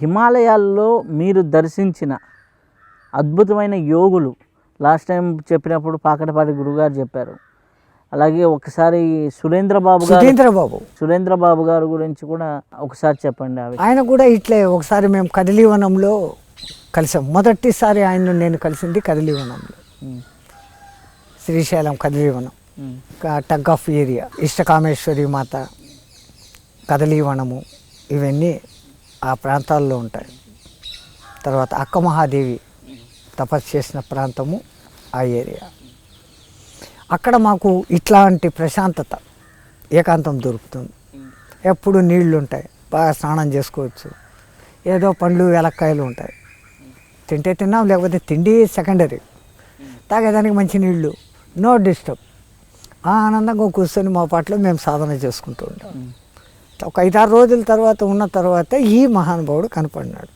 హిమాలయాల్లో మీరు దర్శించిన అద్భుతమైన యోగులు. లాస్ట్ టైం చెప్పినప్పుడు పాకటపాటి గురుగారు చెప్పారు. అలాగే ఒకసారి సురేంద్ర బాబు గారు సుధీంద్ర బాబు సురేంద్ర బాబు గారి గురించి కూడా ఒకసారి చెప్పండి అవి ఆయన కూడా ఇట్లే ఒకసారి మేము కదిలీవనంలో కలిసాం. మొదటిసారి ఆయన నేను కలిసింది కదిలీవనంలో. శ్రీశైలం కదిలీవనం. టగ్ ఆఫ్ ఏరియా ఇష్టకామేశ్వరి మాత కదలీవనము ఇవన్నీ ఆ ప్రాంతాల్లో ఉంటాయి. తర్వాత అక్క మహాదేవి తపస్సు చేసిన ప్రాంతము ఆ ఏరియా. అక్కడ మాకు ఇట్లాంటి ప్రశాంతత ఏకాంతం దొరుకుతుంది. ఎప్పుడు నీళ్ళు ఉంటాయి బాగా స్నానం చేసుకోవచ్చు. ఏదో పండ్లు వెలక్కాయలు ఉంటాయి. తింటే తిన్నాం లేకపోతే తిండి సెకండరీ. తాగేదానికి మంచి నీళ్ళు నో డిస్టర్బ్. ఆనందంగా కూర్చొని మా పాటలో మేము సాధన చేసుకుంటూ ఉంటాం. ఒక ఐదారు రోజుల తర్వాత ఉన్న తర్వాత ఈ మహానుభావుడు కనపడినాడు.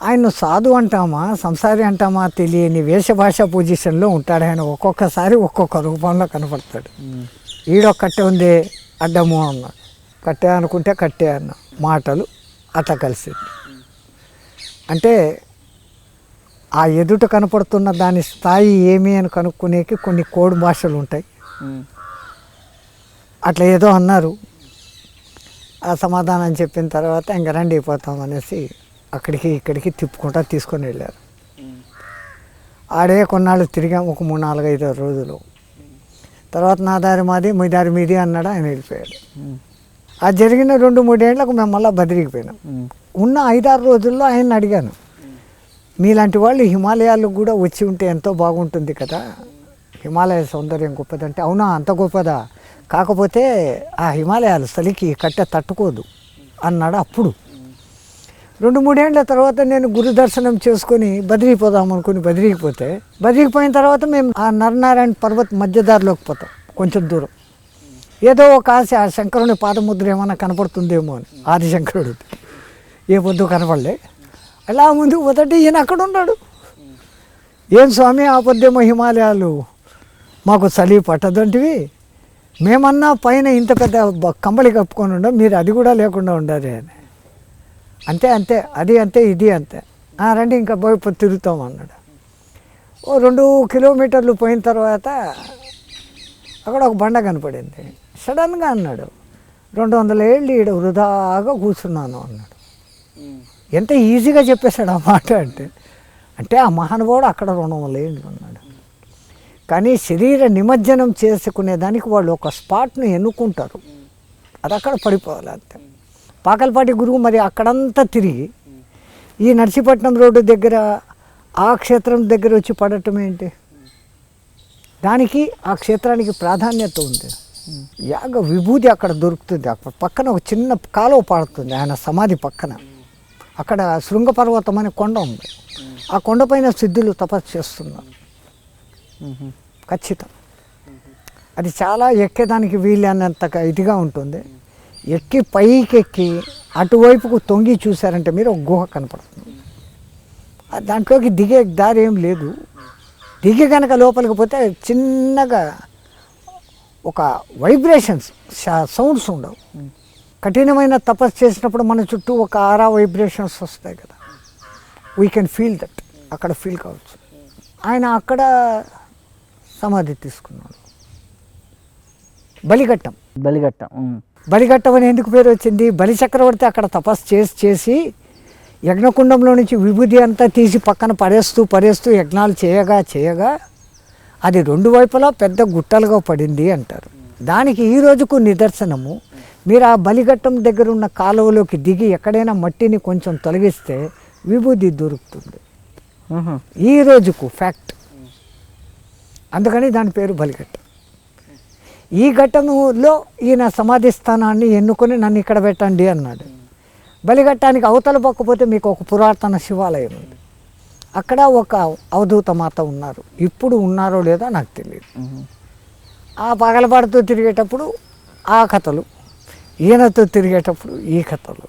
ఆయన సాధు అంటామా సంసారి అంటామా తెలియని వేషభాష పొజిషన్లో ఉంటాడు ఆయన. ఒక్కొక్కసారి ఒక్కొక్క రూపంలో కనపడతాడు. ఉమ్, ఈడొక కట్టె ఉంది అడ్డము అన్నాడు కట్టె అనుకుంటే కట్టె అన్న. మాటలు అట్లా కలిసింది. అంటే ఆ ఎదుట కనపడుతున్న దాని స్థాయి ఏమి అని కనుక్కునేకి కొన్ని కోడ్ భాషలు ఉంటాయి. అట్లా ఏదో అన్నారు. ఆ సమాధానం చెప్పిన తర్వాత ఇంక రండి పోతాం అనేసి అక్కడికి ఇక్కడికి తిప్పుకుంటా తీసుకొని వెళ్ళారు. ఆడే కొన్నాళ్ళు తిరిగాం ఒక మూడు నాలుగు ఐదు రోజులు. తర్వాత నా దారి మాది మీ దారి మీది అన్నాడు ఆయన వెళ్ళిపోయాడు. అది ఆ జరిగిన రెండు మూడేళ్ళకు మేము మళ్ళీ బదిరిగిపోయినాం ఉన్న ఐదారు రోజుల్లో ఆయన అడిగాను. మీలాంటి వాళ్ళు హిమాలయాలకు కూడా వచ్చి ఉంటే ఎంతో బాగుంటుంది కదా. హిమాలయ సౌందర్యం గొప్పదంటే అవునా? అంత గొప్పదా? కాకపోతే ఆ హిమాలయాలు చలికి కట్టె తట్టుకోదు అన్నాడు అప్పుడు. రెండు మూడేళ్ళ తర్వాత నేను గురు దర్శనం చేసుకొని బదిరిగిపోదాం అనుకుని బదిరికి పోతే తర్వాత మేము ఆ నరనారాయణ పర్వత మధ్యదారిలోకి పోతాం కొంచెం దూరం. ఏదో ఒక ఆశ ఆ శంకరుని పాదముద్ర ఏమైనా కనపడుతుందేమో అని ఆదిశంకరుడు. ఏ పొద్దు కనపడలే. అలా ముందు మొదటి ఈయన అక్కడ ఉన్నాడు. ఏం స్వామి ఆ పొద్దేమో హిమాలయాలు మాకు చలి పట్టదంటివి. మేమన్నా పైన ఇంత పెద్ద కంబళి కప్పుకొని ఉండం మీరు అది కూడా లేకుండా ఉండాలి అని. అంతే అంతే అది అంతే ఇది అంతే. "ఆ, రండి ఇంకా పోయి తిరుగుతాం అన్నాడు. ఓ రెండు కిలోమీటర్లు పోయిన తర్వాత అక్కడ ఒక బండ కనపడింది. సడన్గా అన్నాడు రెండు వందల ఏళ్ళు ఈడ వృధాగా కూర్చున్నాను అన్నాడు. ఎంత ఈజీగా చెప్పేశాడు ఆ మాట అంటే అంటే ఆ మహానుభావుడు అక్కడ రెండు వందల ఏళ్ళు ఉన్నాడు. కానీ శరీర నిమజ్జనం చేసుకునే దానికి వాళ్ళు ఒక స్పాట్ను ఎన్నుకుంటారు. అది అక్కడ పడిపోవాలి అంతే. పాకల్పాటి గురువు మరి అక్కడంతా తిరిగి ఈ నర్సీపట్నం రోడ్డు దగ్గర ఆ క్షేత్రం దగ్గర వచ్చి పడటం ఏంటి? దానికి ఆ క్షేత్రానికి ప్రాధాన్యత ఉంది. యాగ విభూతి అక్కడ దొరుకుతుంది. అక్కడ పక్కన ఒక చిన్న కాలువ పాడుతుంది ఆయన సమాధి పక్కన. అక్కడ శృంగపర్వతం అనే కొండ ఉంది. ఆ కొండపైన సిద్ధులు తపస్సు చేస్తున్నారు. ఖచ్చితం. అది చాలా ఎక్కేదానికి వీలైనంత ఇదిగా ఉంటుంది. ఎక్కి పైకి ఎక్కి అటువైపుకు తొంగి చూశారంటే మీరు ఒక గుహ కనపడుతుంది. దాంట్లోకి దిగే దారి ఏం లేదు. దిగి కనుక లోపలికి పోతే చిన్నగా ఒక వైబ్రేషన్స్ సౌండ్స్ ఉండవు. కఠినమైన తపస్సు చేసినప్పుడు మన చుట్టూ ఒక ఆరా వైబ్రేషన్స్ వస్తాయి కదా. వీ కెన్ ఫీల్ దట్ అక్కడ ఫీల్ కావచ్చు. ఆయన అక్కడ సమాధి తీసుకున్నాడు బలిఘట్టం. బలిఘట్టం బలిఘట్టం అని ఎందుకు పేరు వచ్చింది? బలి చక్రవర్తి అక్కడ తపస్సు చేసి చేసి యజ్ఞకుండంలో నుంచి విభూది అంతా తీసి పక్కన పడేస్తూ పడేస్తూ యజ్ఞాలు చేయగా చేయగా అది రెండు వైపులా పెద్ద గుట్టలుగా పడింది అంటారు. దానికి ఈ రోజుకు నిదర్శనము. మీరు ఆ బలిఘట్టం దగ్గర ఉన్న కాలువలోకి దిగి ఎక్కడైనా మట్టిని కొంచెం తొలగిస్తే విభూది దొరుకుతుంది. ఈ రోజుకు ఫ్యాక్ట్. అందుకని దాని పేరు బలిఘట్ట. ఈ ఘట్టంలో ఈయన సమాధి స్థానాన్ని ఎన్నుకొని నన్ను ఇక్కడ పెట్టండి అన్నాడు. బలిఘట్టానికి అవతల పక్కపోతే మీకు ఒక పురాతన శివాలయం ఉంది. అక్కడ ఒక అవధూత మాత ఉన్నారు. ఇప్పుడు ఉన్నారో లేదో నాకు తెలియదు ఆ పగలబాటుతో తిరిగేటప్పుడు ఆ కథలు ఈయనతో తిరిగేటప్పుడు ఈ కథలు.